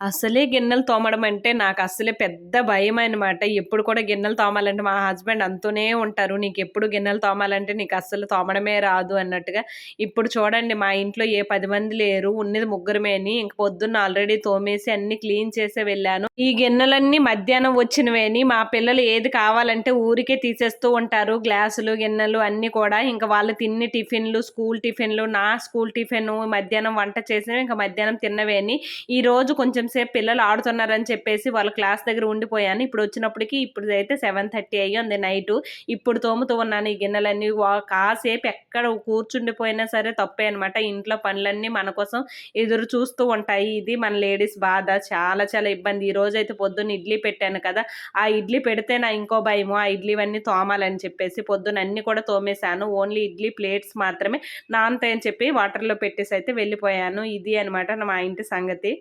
అసలే గిన్నెలు తోమడం అంటే నాకు అసలే పెద్ద భయం అనమాట ఎప్పుడు కూడా గిన్నెలు తోమాలంటే మా హస్బెండ్ అంతూనే ఉంటారు. నీకు ఎప్పుడు గిన్నెలు తోమాలంటే నీకు అస్సలు తోమడమే రాదు అన్నట్టుగా. ఇప్పుడు చూడండి మా ఇంట్లో ఏ పది మంది లేరు. ఉన్నది ముగ్గురమేని ఇంక పొద్దున్న ఆల్రెడీ తోమేసి అన్ని క్లీన్ చేసి వెళ్ళాను. ఈ గిన్నెలన్నీ మధ్యాహ్నం వచ్చినవేని మా పిల్లలు ఏది కావాలంటే ఊరికే తీసేస్తూ ఉంటారు. గ్లాసులు గిన్నెలు అన్నీ కూడా ఇంకా వాళ్ళు తిన్ని టిఫిన్లు స్కూల్ టిఫిన్లు నా స్కూల్ టిఫిన్ మధ్యాహ్నం వంట చేసినవి ఇంకా మధ్యాహ్నం తిన్నవేని ఈ రోజు కొంచెం సేపు పిల్లలు ఆడుతున్నారని చెప్పేసి వాళ్ళ క్లాస్ దగ్గర ఉండిపోయాను. ఇప్పుడు వచ్చినప్పటికి ఇప్పుడు అయితే సెవెన్ థర్టీ అయ్యింది నైట్. ఇప్పుడు తోముతూ ఉన్నాను ఈ గిన్నెలన్నీ. కాసేపు ఎక్కడ కూర్చుండిపోయినా సరే తప్పే అనమాట ఇంట్లో పనులన్నీ మన కోసం ఎదురు చూస్తూ ఉంటాయి. ఇది మన లేడీస్ బాధ. చాలా చాలా ఇబ్బంది. ఈ రోజు అయితే పొద్దున్న ఇడ్లీ పెట్టాను కదా. ఆ ఇడ్లీ పెడితే నా ఇంకో భయము. ఆ ఇడ్లీ అన్నీ తోమాలని చెప్పేసి పొద్దున్న అన్ని కూడా తోమేశాను. ఓన్లీ ఇడ్లీ ప్లేట్స్ మాత్రమే. నానతాయని చెప్పి వాటర్లో పెట్టేసి అయితే వెళ్ళిపోయాను. ఇది అనమాట మా ఇంటి సంగతి.